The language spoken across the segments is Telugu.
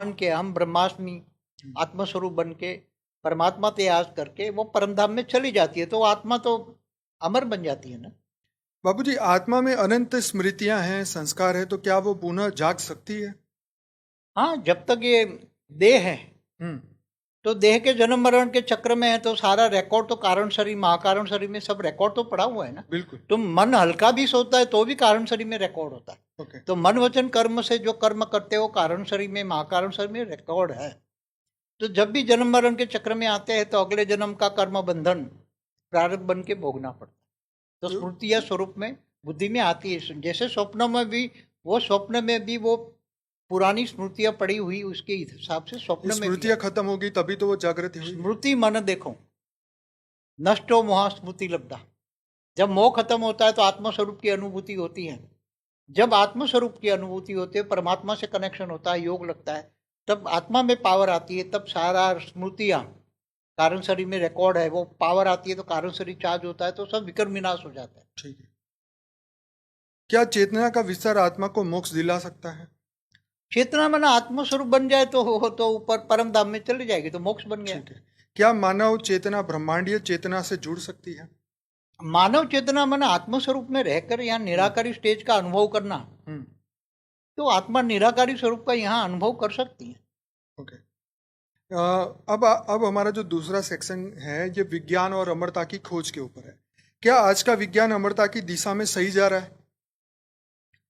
बन के हम ब्रह्मास्मि आत्मस्वरूप बन के परमात्मा याद करके वो परमधाम में चली जाती है तो आत्मा तो अमर बन जाती है ना? बाबूजी आत्मा में अनंत स्मृतियाँ हैं संस्कार है तो क्या वो पुनः जाग सकती है? हाँ जब तक ये देह है। हम्म। तो देह के जन्म मरण के चक्र में है तो सारा रिकॉर्ड तो कारण शरीर महाकारण शरीर में सब रिकॉर्ड तो पड़ा हुआ है ना? बिल्कुल। तो मन हल्का भी सोता है तो भी कारण शरीर में रिकॉर्ड होता है। ओके। तो मन वचन कर्म से जो कर्म करते हो कारण शरीर में महाकारण शरीर में रिकॉर्ड है। तो जब भी जन्म मरण के चक्र में आते हैं तो अगले जन्म का कर्म बंधन प्रारब्ध बन के भोगना पड़ता है। तो स्मृति या स्वरूप में बुद्धि में आती है। जैसे स्वप्नों में भी वो स्वप्न में भी वो पुरानी स्मृतियाँ पड़ी हुई उसके हिसाब से स्वप्न में स्मृतियाँ खत्म होगी तभी तो वो जागृत हुई। स्मृति मन देखो। नष्टो मोह स्मृति लब्धा। जब मोह खत्म होता है तो आत्मस्वरूप की अनुभूति होती है। जब आत्मस्वरूप की अनुभूति होती है परमात्मा से कनेक्शन होता है योग लगता है तब आत्मा में पावर आती है तब सारा स्मृतियाँ कारण शरीर में रिकॉर्ड है वो पावर आती है तो कारण शरीर चार्ज होता है तो सब विक्रम विनाश हो जाता है। ठीक है। क्या चेतना का विस्तार आत्मा को मोक्ष दिला सकता है? चेतना मन आत्मस्वरूप बन जाए तो वो तो ऊपर परम धाम में चली जाएगी तो मोक्ष बन गया। क्या मानव चेतना ब्रह्मांडीय चेतना से जुड़ सकती है? मानव चेतना मन आत्मस्वरूप में रहकर यहाँ निराकारी स्टेज का अनुभव करना। हम्म। तो आत्मा निराकारी स्वरूप का यहाँ अनुभव कर सकती है। ओके। अब अब हमारा जो दूसरा सेक्शन है ये विज्ञान और अमरता की खोज के ऊपर है। क्या आज का विज्ञान अमरता की दिशा में सही जा रहा है?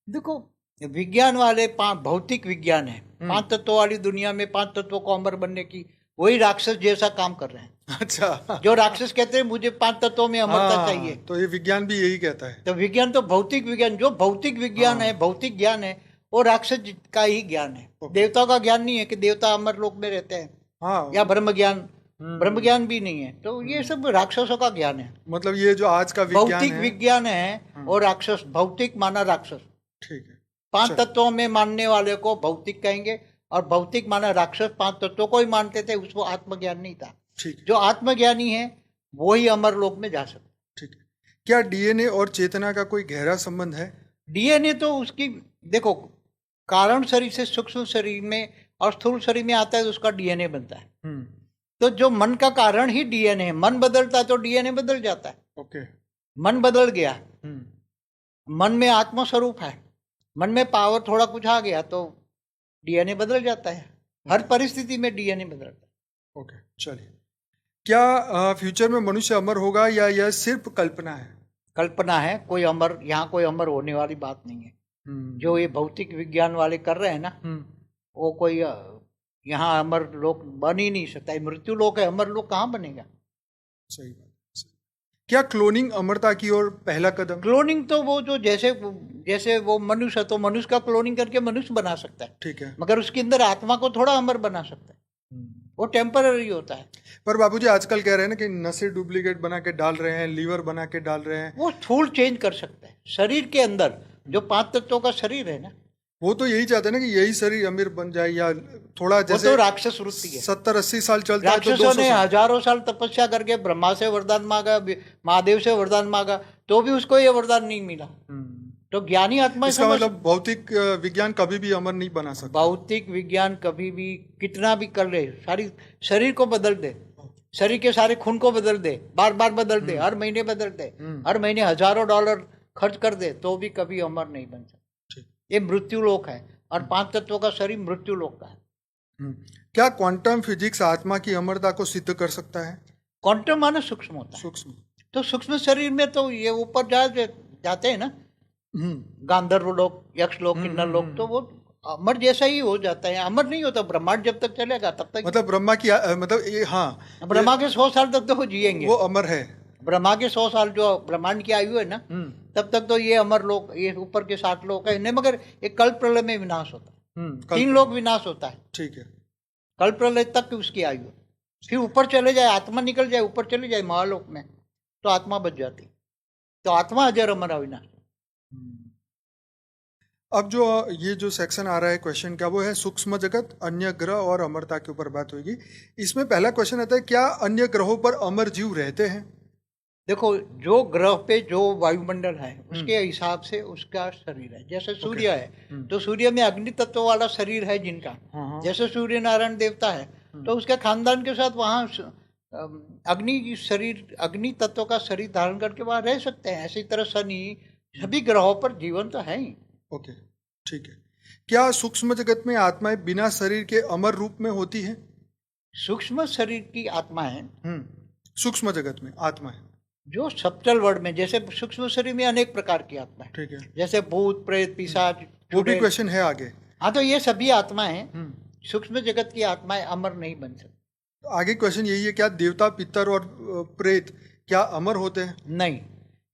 देखो विज्ञान वाले पाँच भौतिक विज्ञान है। पाँच तत्वों वाली दुनिया में पाँच तत्वों को अमर बनने की वही राक्षस जैसा काम कर रहे हैं। अच्छा। जो राक्षस कहते हैं मुझे पाँच तत्वों में अमरता हाँ, चाहिए। तो ये विज्ञान भी यही कहता है। तो विज्ञान तो भौतिक विज्ञान जो भौतिक विज्ञान हाँ, है भौतिक ज्ञान है वो राक्षस का ही ज्ञान है। ओके। देवताओं का ज्ञान नहीं है कि देवता अमर लोक में रहते हैं। हाँ। या ब्रह्म ज्ञान। हम्म। ब्रह्म ज्ञान भी नहीं है। तो ये सब राक्षसों का ज्ञान है। मतलब ये जो आज का भौतिक विज्ञान है और राक्षस भौतिक माना राक्षस। ठीक है। पाँच तत्वों में मानने वाले को भौतिक कहेंगे और भौतिक माना राक्षस पाँच तत्वों तो को ही मानते थे उसको आत्मज्ञान नहीं था। ठीक। जो आत्मज्ञानी है वो ही अमर लोक में जा सकते। ठीक। क्या डीएनए और चेतना का कोई गहरा संबंध है? डीएनए तो उसकी देखो कारण शरीर से सूक्ष्म शरीर में और स्थूल शरीर में आता है तो उसका डीएनए बनता है। हम्म। तो जो मन का कारण ही डीएनए है मन बदलता है तो डीएनए बदल जाता है। ओके। मन बदल गया। हम्म। मन में आत्मस्वरूप है। मन में पावर थोड़ा कुछ आ गया तो डीएनए बदल जाता है। हर परिस्थिति में डीएनए बदलता है। ओके चलिए। क्या फ्यूचर में मनुष्य अमर होगा या यह सिर्फ़ कल्पना है? कल्पना है कोई अमर यहाँ कोई अमर होने वाली बात नहीं है। हम्म। जो ये भौतिक विज्ञान वाले कर रहे हैं ना हम्म। वो कोई यहाँ अमर लोक बन ही नहीं सकता। मृत्यु लोक है अमर लोक कहाँ बनेगा? सही बात। क्या क्लोनिंग अमरता की ओर पहला कदम? क्लोनिंग तो वो जो जैसे जैसे वो मनुष्य है तो मनुष्य का क्लोनिंग करके मनुष्य बना सकता है। ठीक है। मगर उसके अंदर आत्मा को थोड़ा अमर बना सकता है। वो टेम्पररी होता है। पर बाबूजी आजकल कह रहे हैं ना कि नसें डुप्लीकेट बना के डाल रहे हैं लीवर बना के डाल रहे हैं। वो स्थूल चेंज कर सकता है। शरीर के अंदर जो पाँच तत्वों का शरीर है ना वो तो यही चाहते ना कि यही शरीर अमीर बन जाए या थोड़ा वो जैसे तो राक्षस वृत्ति है। सत्तर अस्सी साल चलता है तो राक्षसों 200 ने साल। हज़ारों साल तपस्या करके ब्रह्मा से वरदान मांगा महादेव से वरदान मांगा तो भी उसको ये वरदान नहीं मिला। हम्म। तो ज्ञानी आत्मा इसका समझ मतलब भौतिक विज्ञान कभी भी अमर नहीं बना सकता। भौतिक विज्ञान कभी भी कितना भी कर ले सारी शरीर को बदल दे शरीर के सारे खून को बदल दे बार बार बदल दे हर महीने बदल दे हम्म। हर महीने हज़ारों डॉलर खर्च कर दे तो भी कभी अमर नहीं बन सकता। ये मृत्यु लोक है और पाँच तत्वों का शरीर मृत्यु लोक का है। हम्म। क्या क्वांटम फिजिक्स आत्मा की अमरता को सिद्ध कर सकता है? क्वांटम माने सूक्ष्म होता है। सूक्ष्म। तो सूक्ष्म शरीर में तो ये ऊपर जा जाते हैं ना? हम्म। गांधर्व लोक यक्ष लोक किन्नर लोक तो वो अमर जैसा ही हो जाता है। अमर नहीं होता ब्रह्मांड जब तक चलेगा तब तक मतलब ब्रह्मा की मतलब ये हाँ। ब्रह्मा के सौ साल तक तो वो जिएँगे। वो अमर है। ब्रह्मा के सौ साल जो ब्रह्मांड की आयु है ना हम्म। तब तक तो ये अमर लोक ये ऊपर के सात लोक है। नहीं मगर एक कल प्रलय में विनाश होता है। हम्म तीन लोक विनाश होता है। ठीक है। कल प्रलय तक उसकी आयु फिर ऊपर चले जाए आत्मा निकल जाए ऊपर चले जाए महालोक में तो आत्मा बच जाती तो आत्मा अजर अमर अविनाश अब जो ये जो सेक्शन आ रहा है क्वेश्चन का वो है सूक्ष्म जगत अन्य ग्रह और अमरता के ऊपर बात होगी। इसमें पहला क्वेश्चन आता है क्या अन्य ग्रहों पर अमर जीव रहते हैं? देखो जो ग्रह पे जो वायुमंडल है उसके हिसाब से उसका शरीर है। जैसे सूर्य है हम्म। तो सूर्य में अग्नि तत्व वाला शरीर है जिनका। हाँ हाँ। जैसे सूर्य नारायण देवता है तो उसके खानदान के साथ वहाँ अग्नि शरीर अग्नि तत्व का शरीर धारण करके वहाँ रह सकते हैं। ऐसी तरह शनि सभी ग्रहों पर जीवन तो है ही। ओके ठीक है। क्या सूक्ष्म जगत में आत्माएँ बिना शरीर के अमर रूप में होती है? सूक्ष्म शरीर की आत्मा है सूक्ष्म जगत में आत्मा है जो सप्तल वर्ड में जैसे सूक्ष्म शरीर में अनेक प्रकार की आत्मा है। ठीक है। जैसे भूत प्रेत पिशाच वो भी क्वेश्चन है आगे। हाँ तो ये सभी आत्माएँ हैं। हम्म। सूक्ष्म जगत की आत्माएँ अमर नहीं बन सकती। तो आगे क्वेश्चन यही है क्या देवता पितर और प्रेत क्या अमर होते हैं? नहीं।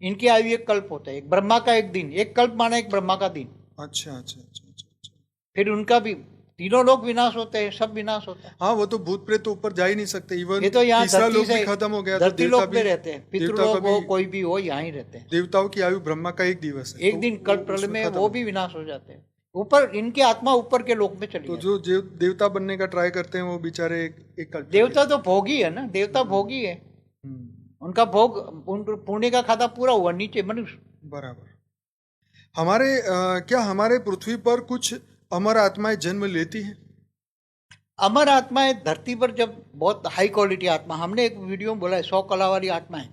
इनकी आयु एक कल्प होता है। एक ब्रह्मा का एक दिन एक कल्प माना एक ब्रह्मा का दिन। अच्छा अच्छा अच्छा अच्छा अच्छा। फिर उनका भी तीनों लोग विनाश होते हैं सब विनाश होता है। हाँ वो तो भूत प्रेत तो ऊपर जा ही नहीं सकते। इवन ये तो यहाँ धरती लोग से भी खत्म हो गया तो धरती में भी रहते हैं पितृलोक हो कोई भी हो यहाँ ही रहते हैं। देवताओं की आयु ब्रह्मा का एक दिवस है एक तो दिन कल्प प्रलय में वो भी विनाश हो जाते हैं। ऊपर इनकी आत्मा ऊपर के लोक में चली तो जो देवता बनने का ट्राई करते हैं वो बेचारे एक, एक देवता तो भोगी है ना देवता भोगी है। हम्म, उनका भोग पुण्य का खाता पूरा हुआ नीचे मनुष्य। बराबर। हमारे अ, क्या हमारे पृथ्वी पर कुछ अमर आत्माएँ जन्म लेती हैं। अमर आत्माएँ धरती पर जब बहुत हाई क्वालिटी आत्मा हमने एक वीडियो में बोला है सौ कला वाली आत्माएँ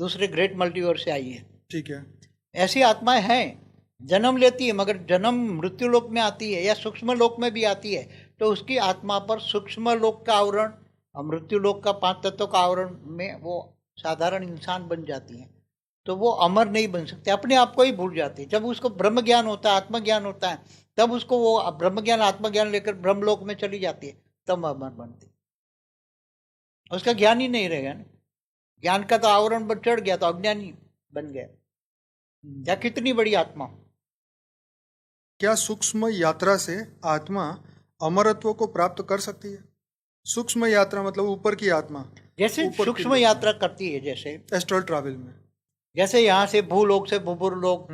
दूसरे ग्रेट मल्टीवर्स से आई है। ठीक है। ऐसी आत्माएँ हैं जन्म लेती है मगर जन्म मृत्यु लोक में आती है या सूक्ष्म लोक में भी आती है तो उसकी आत्मा पर सूक्ष्म लोक का आवरण और मृत्यु लोक का पाँच तत्वों का आवरण में वो साधारण इंसान बन जाती है। तो वो अमर नहीं बन सकते अपने आप को ही भूल जाती है। जब उसको ब्रह्म ज्ञान होता है आत्मज्ञान होता है तब उसको वो ब्रह्म ज्ञान आत्मज्ञान लेकर ब्रह्मलोक में चली जाती है तब अमर बनती उसका ज्ञान ही नहीं रहेगा ना। ज्ञान का तो आवरण पर चढ़ गया तो अज्ञानी बन गया। या कितनी बड़ी आत्मा? क्या सूक्ष्म यात्रा से आत्मा अमरत्व को प्राप्त कर सकती है? सूक्ष्म यात्रा मतलब ऊपर की आत्मा। जैसे सूक्ष्म यात्रा करती है जैसे एस्ट्रल ट्रैवल में। जैसे यहाँ से भूलोक से भूपुर लोग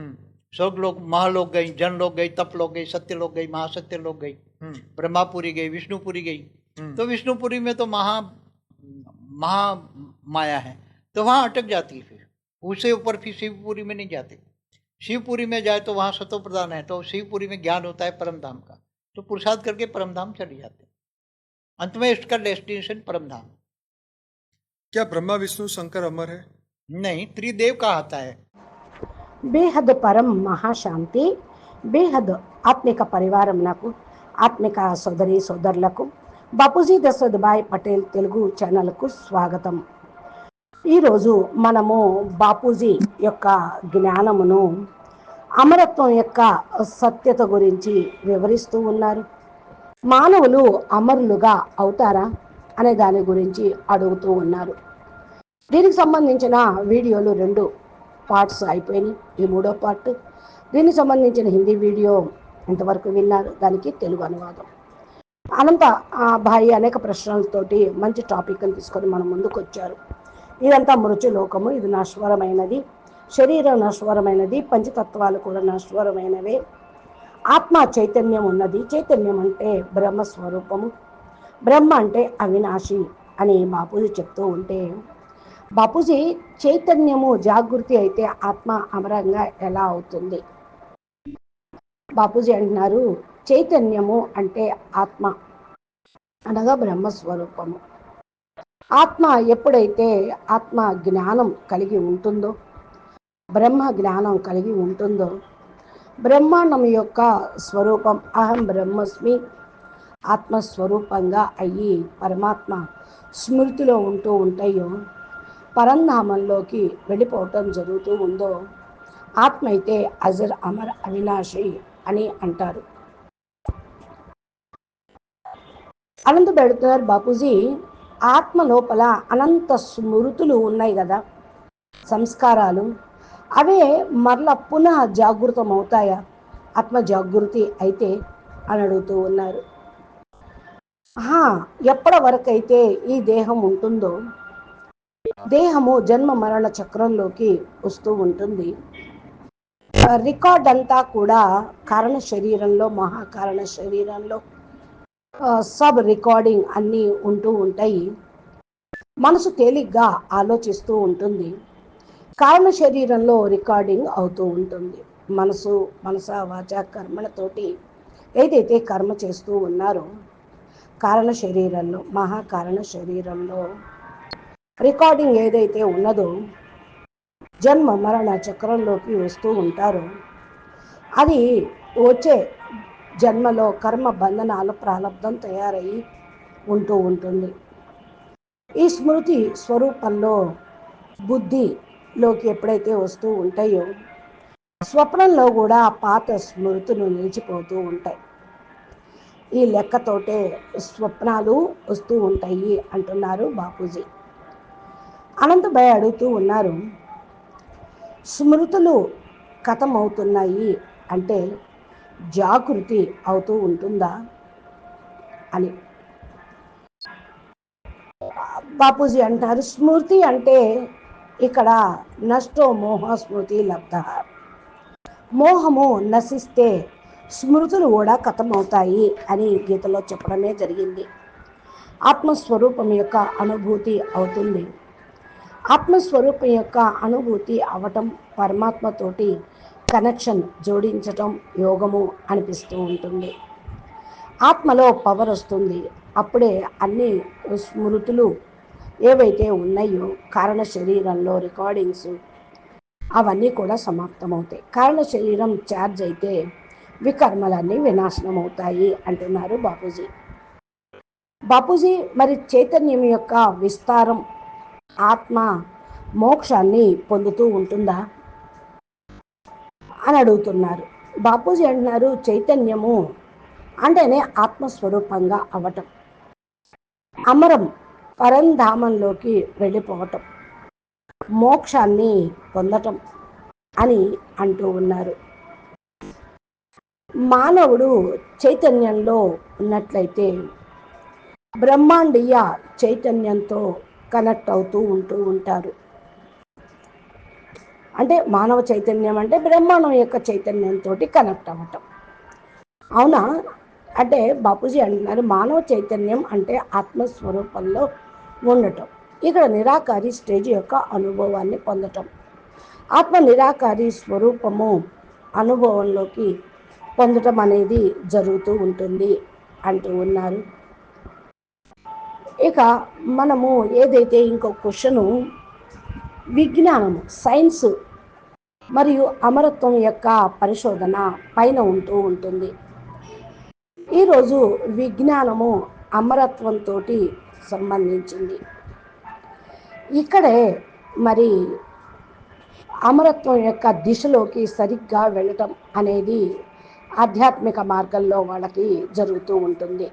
स्वर्ग लोग महालोक गई जन लोग गई तप लोग गई सत्य लोग गई महासत्य लोग गई हम्म, ब्रह्मापुरी गई विष्णुपुरी गई। हम्म, तो विष्णुपुरी में तो महा महा माया है। तो वहाँ अटक जाती है फिर। उससे ऊपर फिर शिवपुरी में नहीं जाते। शिवपुरी में जाए तो वहाँ सतो प्रधान है। तो शिवपुरी में ज्ञान होता है परम धाम का। तो पुरुषार्थ करके परम धाम चले जाते हैं। अंत में इसका डेस्टिनेशन परम धाम क्या ब्रह्मा विष्णु शंकर अमर है? नहीं त्रिदेव का आता है। బేహద్ పరం మహాశాంతి బేహద్ ఆత్మిక పరివారం నాకు ఆత్మిక సోదరి సోదరులకు బాపూజీ దశరథ్ భాయ్ పటేల్ తెలుగు ఛానల్కు స్వాగతం. ఈరోజు మనము బాపూజీ యొక్క జ్ఞానమును అమరత్వం యొక్క సత్యత గురించి వివరిస్తూ ఉన్నారు. మానవులు అమరులుగా అవుతారా అనే దాని గురించి అడుగుతూ ఉన్నారు. దీనికి సంబంధించిన వీడియోలు రెండు పార్ట్స్ అయిపోయినాయి. ఈ మూడో పార్ట్. దీనికి సంబంధించిన హిందీ వీడియో ఇంతవరకు విన్నారు? దానికి తెలుగు అనువాదం. అనంత ఆ, భాయి అనేక ప్రశ్నలతోటి మంచి టాపిక్ని తీసుకొని మన ముందుకు వచ్చారు ఇదంతా మృత్యులోకము. ఇది నశ్వరమైనది. శరీరం నశ్వరమైనది. పంచతత్వాలు కూడా నశ్వరమైనవే. ఆత్మ చైతన్యం ఉన్నది. చైతన్యం అంటే బ్రహ్మ స్వరూపము బ్రహ్మ అంటే అవినాశి అని మా పూజ చెప్తూ ఉంటే బాపూజీ చైతన్యము జాగృతి అయితే ఆత్మ అమరంగా ఎలా అవుతుంది? బాపూజీ అంటున్నారు చైతన్యము అంటే ఆత్మ అనగా బ్రహ్మస్వరూపము. ఆత్మ ఎప్పుడైతే ఆత్మ జ్ఞానం కలిగి ఉంటుందో బ్రహ్మ జ్ఞానం కలిగి ఉంటుందో బ్రహ్మాండం యొక్క స్వరూపం అహం బ్రహ్మస్మి ఆత్మస్వరూపంగా అయ్యి పరమాత్మ స్మృతిలో ఉంటూ ఉంటాయో పరంధామంలోకి వెళ్ళిపోవటం జరుగుతూ ఉందో ఆత్మ అయితే అజర్ అమర్ అవినాశి అని అంటారు. అనంత పెడుతున్నారు బాపూజీ. ఆత్మ లోపల అనంత స్మృతులు ఉన్నాయి కదా సంస్కారాలు. అవే మరల పునః జాగృతం అవుతాయా ఆత్మ జాగృతి అయితే అని అడుగుతూ ఉన్నారు. ఎప్పటి వరకైతే ఈ దేహం ఉంటుందో దేహము జన్మ మరణ చక్రంలోకి వస్తూ ఉంటుంది. రికార్డ్ అంతా కూడా కారణ శరీరంలో మహాకారణ శరీరంలో సబ్ రికార్డింగ్ అన్నీ ఉంటూ ఉంటాయి. మనసు తేలిగ్గా ఆలోచిస్తూ ఉంటుంది. కారణ శరీరంలో రికార్డింగ్ అవుతూ ఉంటుంది. మనసు మనస వాచ కర్మలతోటి ఏదైతే కర్మ చేస్తూ ఉన్నారో కారణ శరీరంలో మహాకారణ శరీరంలో రికార్డింగ్ ఏదైతే ఉన్నదో జన్మ మరణ చక్రంలోకి వస్తూ ఉంటారో. అది వచ్చే జన్మలో కర్మ బంధనాల ప్రారంధం తయారయ్యి ఉంటూ ఉంటుంది. ఈ స్మృతి స్వరూపంలో బుద్ధిలోకి ఎప్పుడైతే వస్తూ ఉంటాయో స్వప్నంలో కూడా పాత స్మృతులు నిలిచిపోతూ ఉంటాయి. ఈ లెక్కతోటే స్వప్నాలు వస్తూ ఉంటాయి అంటున్నారు బాపూజీ. అనంతభాయ్ అడుగుతూ ఉన్నారు. స్మృతులు కథమవుతున్నాయి అంటే జాగృతి అవుతూ ఉంటుందా అని. బాపూజీ అంటారు స్మృతి అంటే ఇక్కడ నష్టో మోహ స్మృతి లబ్ధ. మోహము నశిస్తే స్మృతులు కూడా కథమవుతాయి అని గీతలో చెప్పడమే జరిగింది. ఆత్మస్వరూపం యొక్క అనుభూతి అవుతుంది. ఆత్మస్వరూపం యొక్క అనుభూతి అవటం పరమాత్మతోటి కనెక్షన్ జోడించటం యోగము అనిపిస్తూ ఉంటుంది. ఆత్మలో పవర్ వస్తుంది. అప్పుడే అన్ని స్మృతులు ఏవైతే ఉన్నాయో కారణ శరీరంలో రికార్డింగ్స్ అవన్నీ కూడా సమాప్తమవుతాయి. కారణ శరీరం ఛార్జ్ అయితే వికర్మలన్నీ వినాశనం అవుతాయి అంటున్నారు బాపూజీ. బాపూజీ మరి చైతన్యం యొక్క విస్తారం ఆత్మ మోక్షాన్ని పొందుతూ ఉంటుందా? అని అడుగుతున్నారు. బాపూజీ అంటున్నారు చైతన్యము అంటేనే ఆత్మస్వరూపంగా అవటం అమరం పరంధామంలోకి వెళ్ళిపోవటం. మోక్షాన్ని పొందటం అని అంటూ ఉన్నారు. మానవుడు చైతన్యంలో ఉన్నట్లయితే బ్రహ్మాండీయ చైతన్యంతో కనెక్ట్ అవుతూ ఉంటూ ఉంటారు. అంటే మానవ చైతన్యం అంటే బ్రహ్మాండం యొక్క చైతన్యంతో కనెక్ట్ అవ్వటం. అవునా? అంటే బాపూజీ అంటున్నారు మానవ చైతన్యం అంటే ఆత్మస్వరూపంలో ఉండటం. ఇక్కడ నిరాకారి స్టేజ్ యొక్క అనుభవాన్ని పొందటం. ఆత్మ నిరాకారి స్వరూపము అనుభవంలోకి పొందటం అనేది జరుగుతూ ఉంటుంది అంటూ ఉన్నారు. ఇక మనము ఏదైతే ఇంకో క్వశ్చను విజ్ఞానము సైన్స్ మరియు అమరత్వం యొక్క పరిశోధన పైన ఉంటూ ఉంటుంది. ఈరోజు విజ్ఞానము అమరత్వంతో సంబంధించింది. ఇక్కడే మరి అమరత్వం యొక్క దిశలోకి సరిగ్గా వెళ్ళటం అనేది ఆధ్యాత్మిక మార్గంలో వాళ్ళకి జరుగుతూ ఉంటుంది.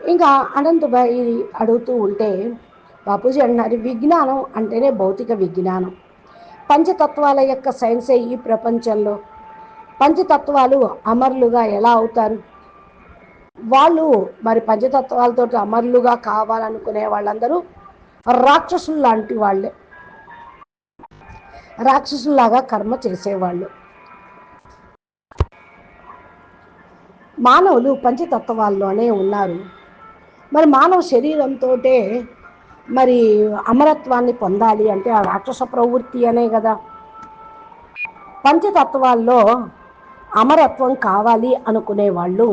ఇంకా అనంతభాయి అడుగుతూ ఉంటే బాపూజీ అన్నారు విజ్ఞానం అంటేనే భౌతిక విజ్ఞానం. పంచతత్వాల యొక్క సైన్సే ఈ ప్రపంచంలో. పంచతత్వాలు అమరులుగా ఎలా అవుతారు? వాళ్ళు మరి పంచతత్వాలతో అమరులుగా కావాలనుకునే వాళ్ళందరూ రాక్షసులు లాంటి వాళ్ళే. రాక్షసుల్లాగా కర్మ చేసేవాళ్ళు. మానవులు పంచతత్వాల్లోనే ఉన్నారు. మరి మానవ శరీరంతో మరి అమరత్వాన్ని పొందాలి అంటే ఆ రాక్షస ప్రవృత్తి అనే కదా. పంచతత్వాల్లో అమరత్వం కావాలి అనుకునే వాళ్ళు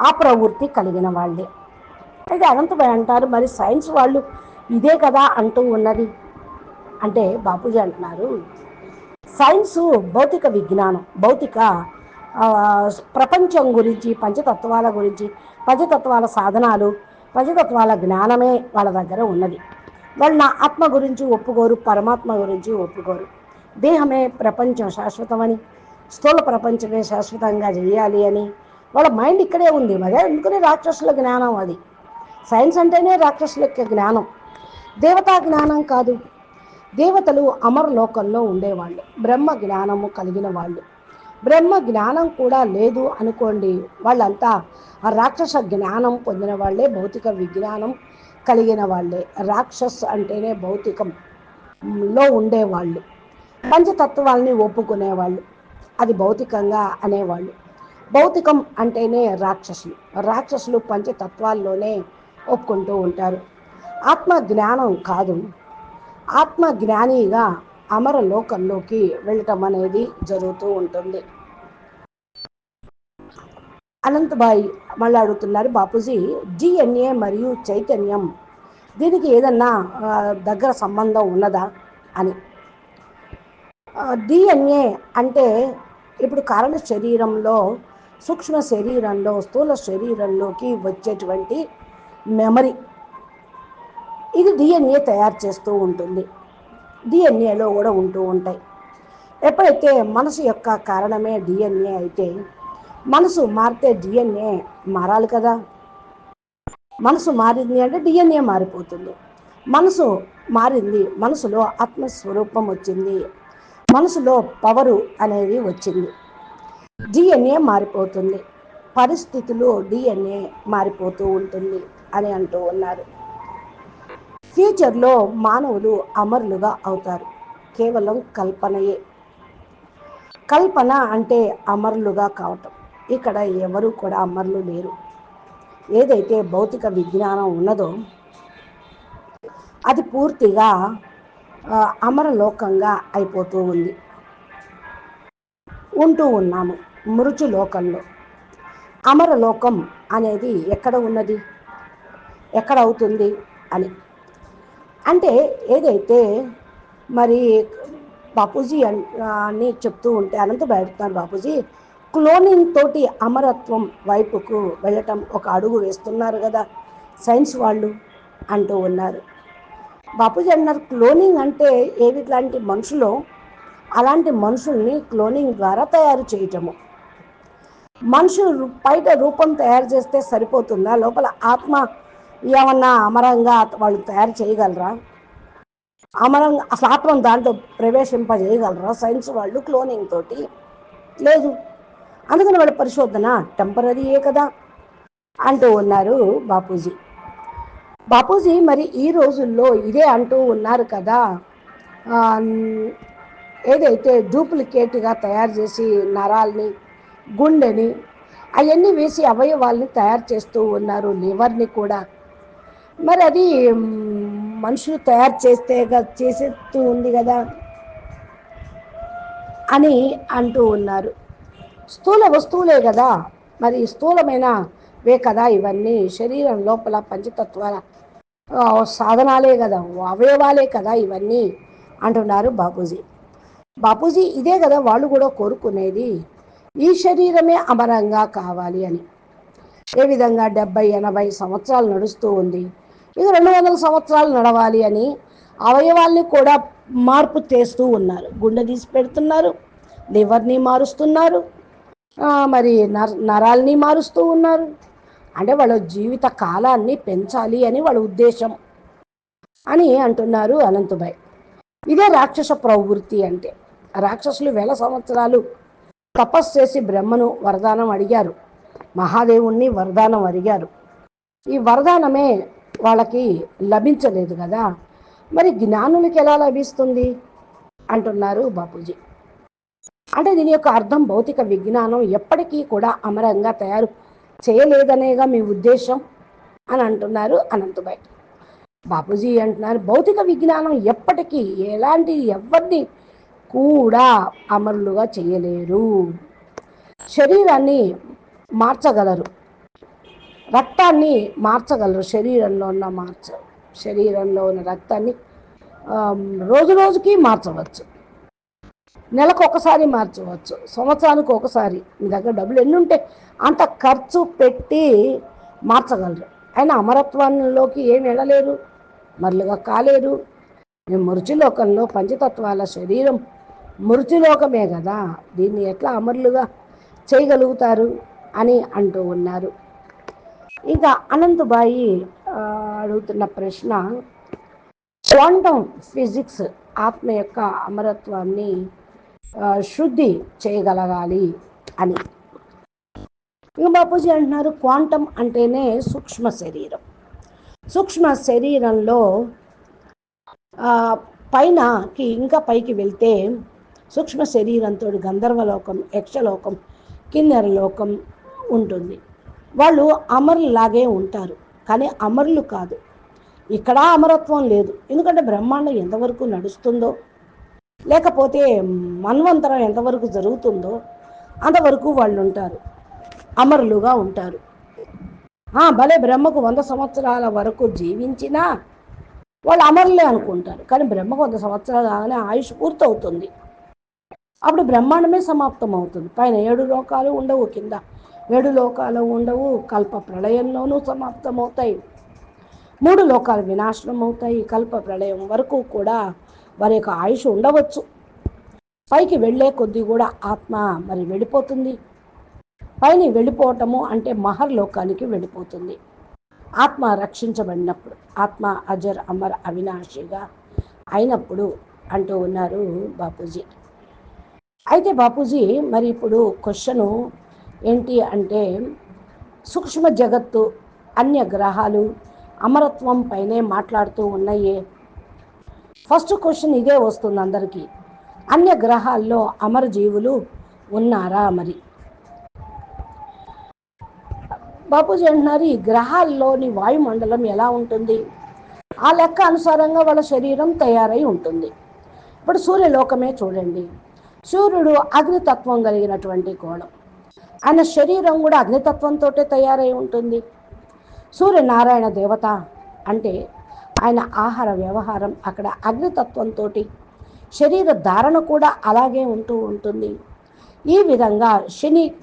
ఆ ప్రవృత్తి కలిగిన వాళ్ళే. అయితే అనంతభాయ్ అంటారు మరి సైన్స్ వాళ్ళు ఇదే కదా అంటూ ఉన్నది. అంటే బాపూజీ అంటున్నారు సైన్సు భౌతిక విజ్ఞానం భౌతిక ప్రపంచం గురించి పంచతత్వాల గురించి పంచతత్వాల సాధనాలు పంచతత్వాల జ్ఞానమే వాళ్ళ దగ్గర ఉన్నది. వాళ్ళు నా ఆత్మ గురించి ఒప్పుకోరు పరమాత్మ గురించి ఒప్పుకోరు. దేహమే ప్రపంచం శాశ్వతమని స్థూల ప్రపంచమే శాశ్వతంగా చేయాలి అని వాళ్ళ మైండ్ ఇక్కడే ఉంది. మరి ఎందుకనే రాక్షసుల జ్ఞానం అది? సైన్స్ అంటేనే రాక్షసుల యొక్క జ్ఞానం. దేవతా జ్ఞానం కాదు. దేవతలు అమరలోకంలో ఉండేవాళ్ళు. బ్రహ్మ జ్ఞానము కలిగిన వాళ్ళు. బ్రహ్మ జ్ఞానం కూడా లేదు అనుకోండి. వాళ్ళంతా ఆ రాక్షస జ్ఞానం పొందిన వాళ్ళే భౌతిక విజ్ఞానం కలిగిన వాళ్ళే. రాక్షస్ అంటేనే భౌతికంలో ఉండేవాళ్ళు. పంచతత్వాల్ని ఒప్పుకునేవాళ్ళు. అది భౌతికంగా అనేవాళ్ళు. భౌతికం అంటేనే రాక్షసులు. రాక్షసులు పంచతత్వాల్లోనే ఒప్పుకుంటూ ఉంటారు. ఆత్మ జ్ఞానం కాదు. ఆత్మ జ్ఞానిగా అమరలోకంలోకి వెళ్ళటం అనేది జరుగుతూ ఉంటుంది. అనంతబాయి మళ్ళీ అడుగుతున్నారు బాపూజీ డిఎన్ఏ మరియు చైతన్యం దీనికి ఏదన్నా దగ్గర సంబంధం ఉన్నదా అని. డిఎన్ఏ అంటే ఇప్పుడు కారణ శరీరంలో సూక్ష్మ శరీరంలో స్థూల శరీరంలోకి వచ్చేటువంటి మెమరీ. ఇది డిఎన్ఏ తయారు చేస్తూ ఉంటుంది. డిఎన్ఏలో కూడా ఉంటూ ఉంటాయి. ఎప్పుడైతే మనసు యొక్క కారణమే డిఎన్ఏ అయితే మనసు మారితే డిఎన్ఏ మారాలి కదా? మనసు మారింది అంటే డిఎన్ఏ మారిపోతుంది. మనసు మారింది మనసులో ఆత్మస్వరూపం వచ్చింది. మనసులో పవరు అనేది వచ్చింది. డిఎన్ఏ మారిపోతుంది. పరిస్థితులు డిఎన్ఏ మారిపోతూ ఉంటుంది అని అంటూ ఉన్నారు. ఫ్యూచర్లో మానవులు అమరులుగా అవుతారు. కేవలం కల్పనయే. కల్పన అంటే అమరులుగా కావటం. ఇక్కడ ఎవరు కూడా అమరులు లేరు. ఏదైతే భౌతిక విజ్ఞానం ఉన్నదో అది పూర్తిగా అమరలోకంగా అయిపోతూ ఉంది. ఉంటూ ఉన్నాము మృచు లోకంలో. అమరలోకం అనేది ఎక్కడ ఉన్నది? ఎక్కడ అవుతుంది అని. అంటే ఏదైతే మరి బాపూజీ అని చెప్తూ ఉంటే అనంత పెడుతున్నారు బాపూజీ క్లోనింగ్ తోటి అమరత్వం వైపుకు వెళ్ళటం ఒక అడుగు వేస్తున్నారు కదా సైన్స్ వాళ్ళు అంటూ ఉన్నారు. బాపూజీ అన్నారు క్లోనింగ్ అంటే ఏవి ఇట్లాంటి మనుషులు అలాంటి మనుషుల్ని క్లోనింగ్ ద్వారా తయారు చేయటము. మనుషులు బయట రూపం తయారు చేస్తే సరిపోతుందా? లోపల ఆత్మ ఏమన్నా అమరంగా వాళ్ళు తయారు చేయగలరా? అమరంగా అసలు దాంట్లో ప్రవేశింపజేయగలరా? సైన్స్ వాళ్ళు క్లోనింగ్ తోటి. లేదు. అందుకని వాళ్ళ పరిశోధన టెంపరీయే కదా? అంటూ ఉన్నారు బాపూజీ. బాపూజీ మరి ఈ రోజుల్లో ఇదే అంటూ ఉన్నారు కదా? ఏదైతే డూప్లికేట్గా తయారు చేసి నరాల్ని గుండెని అవన్నీ వేసి అవయవాల్ని తయారు చేస్తూ ఉన్నారు లివర్ని కూడా. మరి అది మనుషులు తయారు చేస్తే చేసేస్తూ ఉంది కదా అని అంటూ ఉన్నారు. స్థూల వస్తువులే కదా మరి స్థూలమైన వే కదా ఇవన్నీ. శరీరం లోపల పంచతత్వాల సాధనాలే కదా అవయవాలే కదా ఇవన్నీ అంటున్నారు బాపూజీ. బాపూజీ ఇదే కదా వాళ్ళు కూడా కోరుకునేది ఈ శరీరమే అమరంగా కావాలి అని. ఏ విధంగా డెబ్బై ఎనభై సంవత్సరాలు నడుస్తూ ఉంది ఇది రెండు వందల సంవత్సరాలు నడవాలి అని అవయవాల్ని కూడా మార్పు చేస్తూ ఉన్నారు. గుండె తీసి పెడుతున్నారు. లివర్ని మారుస్తున్నారు. మరి నర నరాల్ని మారుస్తూ ఉన్నారు. అంటే వాళ్ళ జీవిత కాలాన్ని పెంచాలి అని వాళ్ళ ఉద్దేశం అని అంటున్నారు అనంతభాయ్ ఇదే రాక్షస ప్రవృత్తి అంటే. రాక్షసులు వేల సంవత్సరాలు తపస్సు చేసి బ్రహ్మను వరదానం అడిగారు. మహాదేవుణ్ణి వరదానం అడిగారు. ఈ వరదానమే వాళ్ళకి లభించలేదు కదా. మరి జ్ఞానులకి ఎలా లభిస్తుంది? అంటున్నారు బాపూజీ. అంటే దీని యొక్క అర్థం భౌతిక విజ్ఞానం ఎప్పటికీ కూడా అమరంగా తయారు చేయలేదనేగా మీ ఉద్దేశం? అని అంటున్నారు అనంతభాయ్ బాపూజీ అంటున్నారు భౌతిక విజ్ఞానం ఎప్పటికీ ఎలాంటి ఎవరిని కూడా అమరులుగా చేయలేరు. శరీరాన్ని మార్చగలరు. రక్తాన్ని మార్చగలరు శరీరంలో ఉన్న మార్చ శరీరంలో ఉన్న రక్తాన్ని రోజు రోజుకి మార్చవచ్చు. నెలకు ఒకసారి మార్చవచ్చు సంవత్సరానికి ఒకసారి. మీ దగ్గర డబ్బులు ఎన్ని ఉంటే అంత ఖర్చు పెట్టి మార్చగలరు. అయినా అమరత్వంలోకి ఏం వెళ్ళలేరు మరలుగా కాలేరు. మేము మృత్యులోకంలో పంచతత్వాల శరీరం మృత్యులోకమే కదా దీన్ని ఎట్లా అమరులుగా చేయగలుగుతారు అని అంటూ ఉన్నారు. ఇంకా అనంతబాయి అడుగుతున్న ప్రశ్న క్వాంటమ్ ఫిజిక్స్ ఆత్మ యొక్క అమరత్వాన్ని శుద్ధి చేయగలగాలి అని. ఇంకా బాపూజీ అంటున్నారు క్వాంటమ్ అంటేనే సూక్ష్మ శరీరం. సూక్ష్మ శరీరంలో పైనకి ఇంకా పైకి వెళ్తే సూక్ష్మ శరీరంతో గంధర్వలోకం యక్షలోకం కిన్నెరలోకం ఉంటుంది. వాళ్ళు అమరులాగే ఉంటారు. కానీ అమరులు కాదు. ఇక్కడ అమరత్వం లేదు. ఎందుకంటే బ్రహ్మాండం ఎంతవరకు నడుస్తుందో లేకపోతే మన్వంతరం ఎంతవరకు జరుగుతుందో అంతవరకు వాళ్ళు ఉంటారు అమరులుగా ఉంటారు. భలే బ్రహ్మకు వంద సంవత్సరాల వరకు జీవించినా వాళ్ళు అమరులే అనుకుంటారు. కానీ బ్రహ్మకు వంద సంవత్సరాలు కాగానే ఆయుష్ పూర్తవుతుంది. అప్పుడు బ్రహ్మాండమే సమాప్తం అవుతుంది పైన ఏడు లోకాలు ఉండవు కింద. ఏడు లోకాలు ఉండవు కల్ప ప్రళయంలోనూ సమాప్తమవుతాయి. మూడు లోకాలు వినాశనం అవుతాయి కల్ప ప్రళయం వరకు కూడా వారి యొక్క ఆయుష్ ఉండవచ్చు. పైకి వెళ్ళే కొద్దీ కూడా ఆత్మ మరి వెళ్ళిపోతుంది. పైన వెళ్ళిపోవటము అంటే మహర్లోకానికి వెళ్ళిపోతుంది. ఆత్మ రక్షించబడినప్పుడు ఆత్మ అజర్ అమర్ అవినాశిగా అయినప్పుడు అంటూ ఉన్నారు బాపూజీ. అయితే బాపూజీ మరి ఇప్పుడు క్వశ్చను ఏంటి అంటే సూక్ష్మ జగత్తు అన్య గ్రహాలు అమరత్వం పైనే మాట్లాడుతూ ఉన్నాయే. ఫస్ట్ క్వశ్చన్ ఇదే వస్తుంది అందరికీ. అన్య గ్రహాల్లో అమర జీవులు ఉన్నారా మరి? బాపూజీ అంటున్నారు ఈ గ్రహాల్లోని వాయుమండలం ఎలా ఉంటుంది? ఆ లెక్క అనుసారంగా వాళ్ళ శరీరం తయారై ఉంటుంది. ఇప్పుడు సూర్యలోకమే చూడండి. సూర్యుడు అగ్నితత్వం కలిగినటువంటి కోణం. ఆయన శరీరం కూడా అగ్నితత్వంతో తయారై ఉంటుంది. సూర్యనారాయణ దేవత అంటే ఆయన ఆహార వ్యవహారం అక్కడ అగ్నితత్వంతో శరీర ధారణ కూడా అలాగే ఉంటూ ఉంటుంది. ఈ విధంగా శని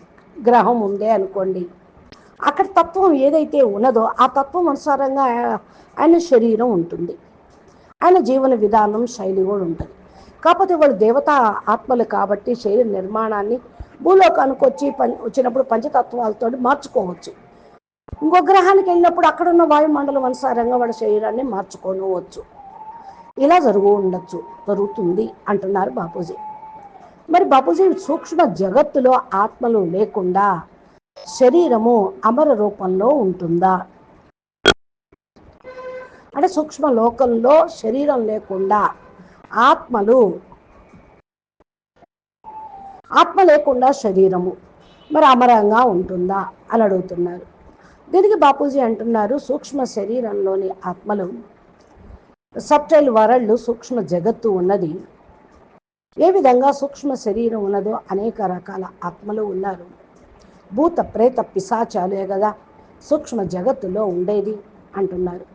గ్రహం ఉందే అనుకోండి. అక్కడ తత్వం ఏదైతే ఉన్నదో ఆ తత్వం అనుసారంగా ఆయన శరీరం ఉంటుంది. ఆయన జీవన విధానం శైలి కూడా ఉంటుంది. కాకపోతే వాళ్ళు దేవతా ఆత్మలు కాబట్టి శరీర నిర్మాణాన్ని భూలోకానికి వచ్చి పం వచ్చినప్పుడు పంచతత్వాలతో మార్చుకోవచ్చు. ఇంకో గ్రహానికి వెళ్ళినప్పుడు అక్కడ ఉన్న వాయుమండలం అనుసారంగా వాళ్ళ శరీరాన్ని మార్చుకోనవచ్చు. ఇలా జరుగు ఉండొచ్చు జరుగుతుంది అంటున్నారు బాపూజీ. మరి బాపూజీ సూక్ష్మ జగత్తులో ఆత్మలు లేకుండా శరీరము అమర రూపంలో ఉంటుందా? అంటే సూక్ష్మ లోకంలో శరీరం లేకుండా ఆత్మలు ఆత్మ లేకుండా శరీరము. మరి అమరంగా ఉంటుందా? అని అడుగుతున్నారు. దీనికి బాపూజీ అంటున్నారు సూక్ష్మ శరీరంలోని ఆత్మలు సబ్టైల్ వరల్డ్ సూక్ష్మ జగత్తు ఉన్నది. ఏ విధంగా సూక్ష్మ శరీరం ఉన్నదో అనేక రకాల ఆత్మలు ఉన్నారు. భూత ప్రేత పిశాచాలే కదా సూక్ష్మ జగత్తులో ఉండేది అంటున్నారు.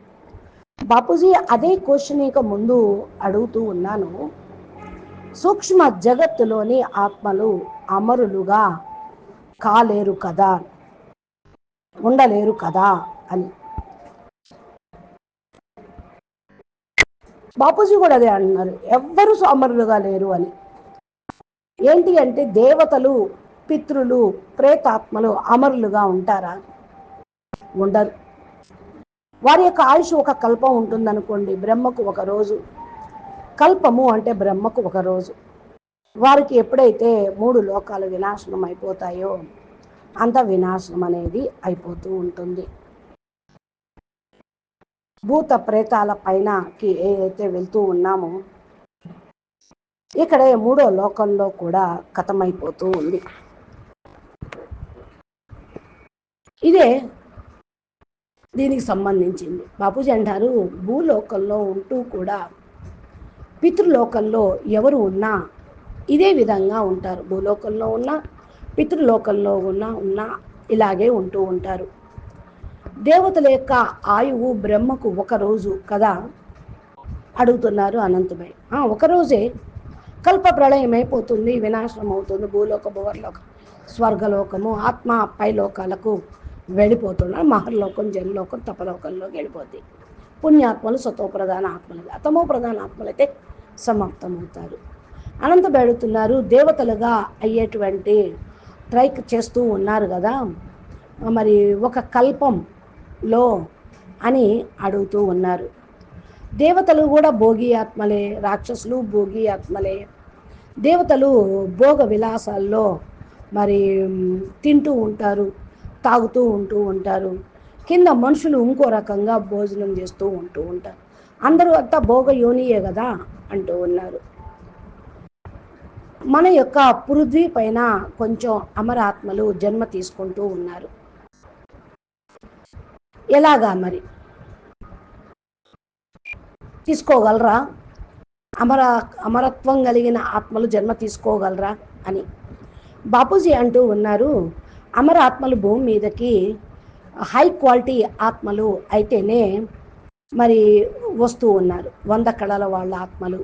బాపూజీ అదే క్వశ్చన్ ఇక ముందు అడుగుతూ ఉన్నాను. సూక్ష్మ జగత్తులోని ఆత్మలు అమరులుగా కాలేరు కదా. ఉండలేరు కదా అని. బాపూజీ కూడా అదే అంటున్నారు. ఎవ్వరూ అమరులుగా లేరు అని. ఏంటి అంటే దేవతలు పితృలు ప్రేతాత్మలు అమరులుగా ఉంటారా? ఉండరు. వారి యొక్క ఆయుష్ ఒక కల్పం ఉంటుందనుకోండి బ్రహ్మకు ఒక రోజు. కల్పము అంటే బ్రహ్మకు ఒక రోజు. వారికి ఎప్పుడైతే మూడు లోకాలు వినాశనం అయిపోతాయో అంత వినాశనం అనేది అయిపోతూ ఉంటుంది. భూత ప్రేతాల పైనకి ఏదైతే వెళ్తూ ఉన్నామో ఇక్కడే మూడో లోకంలో కూడా కథమైపోతూ ఉంది. ఇదే దీనికి సంబంధించింది. బాపూజీ అంటారు భూలోకంలో ఉంటూ కూడా పితృలోకంలో ఎవరు ఉన్నా ఇదే విధంగా ఉంటారు. భూలోకంలో ఉన్న పితృలోకంలో ఉన్న ఉన్న ఇలాగే ఉంటూ ఉంటారు. దేవతల యొక్క ఆయువు బ్రహ్మకు ఒక రోజు కదా? అడుగుతున్నారు అనంతమై. ఆ, ఒక రోజే. కల్ప ప్రళయం అయిపోతుంది వినాశనం అవుతుంది భూలోక భువర్లోక స్వర్గలోకము ఆత్మ పైలోకాలకు వెళ్ళిపోతున్నారు. మహర్లోకం జనలోకం తపలోకంలోకి వెళ్ళిపోతాయి పుణ్యాత్మలు సతో ప్రధాన ఆత్మలు. అతమో ప్రధాన ఆత్మలైతే సమాప్తమవుతారు. అనంత బెడుతున్నారు దేవతలుగా అయ్యేటువంటి ట్రైక్ చేస్తూ ఉన్నారు కదా. మరి ఒక కల్పంలో అని అడుగుతూ ఉన్నారు. దేవతలు కూడా భోగి ఆత్మలే రాక్షసులు భోగి ఆత్మలే. దేవతలు భోగ విలాసాల్లో మరి తింటూ ఉంటారు తాగుతూ ఉంటూ ఉంటారు. కింద మనుషులు ఇంకో రకంగా భోజనం చేస్తూ ఉంటూ ఉంటారు. అందరూ అంతా భోగ యోనియే కదా. అంటూ ఉన్నారు. మన యొక్క పృథ్వీ పైన కొంచెం అమరాత్మలు జన్మ తీసుకుంటూ ఉన్నారు. ఎలాగా మరి? తీసుకోగలరా? అమర అమరత్వం కలిగిన ఆత్మలు జన్మ తీసుకోగలరా అని. బాపూజీ అంటూ ఉన్నారు అమర ఆత్మలు భూమి మీదకి హై క్వాలిటీ ఆత్మలు అయితేనే మరి వస్తూ ఉన్నారు. వంద కళల వాళ్ళ ఆత్మలు.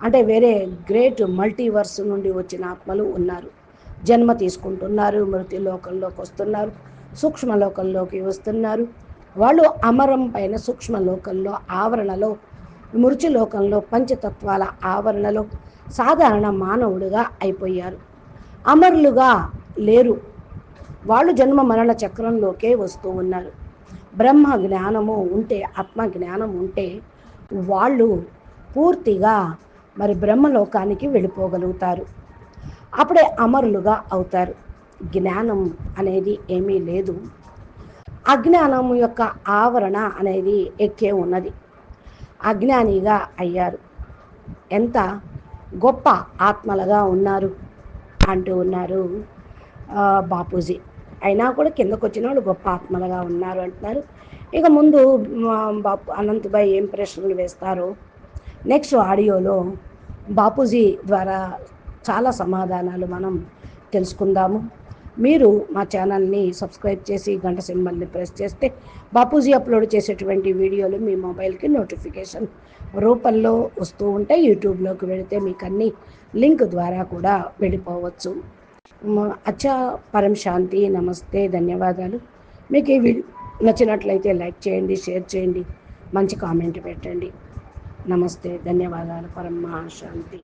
అంటే వేరే గ్రేట్ మల్టీవర్స్ నుండి వచ్చిన ఆత్మలు ఉన్నారు. జన్మ తీసుకుంటున్నారు మృతి లోకంలోకి వస్తున్నారు సూక్ష్మ లోకంలోకి వస్తున్నారు. వాళ్ళు అమరం పైన సూక్ష్మ లోకంలో ఆవరణలో మృతి లోకంలో పంచతత్వాల ఆవరణలో సాధారణ మానవుడుగా అయిపోయారు. అమరులుగా లేరు. వాళ్ళు జన్మ మరణ చక్రంలోకే వస్తూ ఉన్నారు. బ్రహ్మ జ్ఞానము ఉంటే ఆత్మ జ్ఞానం ఉంటే వాళ్ళు పూర్తిగా మరి బ్రహ్మలోకానికి వెళ్ళిపోగలుగుతారు. అప్పుడే అమరులుగా అవుతారు. జ్ఞానం అనేది ఏమీ లేదు. అజ్ఞానం యొక్క ఆవరణ అనేది ఎక్కే ఉన్నది. అజ్ఞానిగా అయ్యారు. ఎంత గొప్ప ఆత్మలుగా ఉన్నారు అంటూ ఉన్నారు బాపూజీ. అయినా కూడా కిందకు వచ్చిన వాళ్ళు గొప్ప ఆత్మలుగా ఉన్నారు అంటున్నారు. ఇక ముందు మా బాపు అనంతబాయ్ ఏం ప్రశ్నలు వేస్తారు నెక్స్ట్ ఆడియోలో బాపూజీ ద్వారా చాలా సమాధానాలు మనం తెలుసుకుందాము. మీరు మా ఛానల్ని సబ్స్క్రైబ్ చేసి గంట సింబల్ని ప్రెస్ చేస్తే బాపూజీ అప్లోడ్ చేసేటువంటి వీడియోలు మీ మొబైల్కి నోటిఫికేషన్ రూపంలో వస్తూ ఉంటాయి. యూట్యూబ్లోకి వెళితే మీకు అన్ని లింక్ ద్వారా కూడా వెళ్ళిపోవచ్చు. అచ్చా పరం శాంతి నమస్తే ధన్యవాదాలు. మీకు ఈ వీడియో నచ్చినట్లయితే లైక్ చేయండి షేర్ చేయండి మంచి కామెంట్ పెట్టండి. నమస్తే ధన్యవాదాలు పరం మహాశాంతి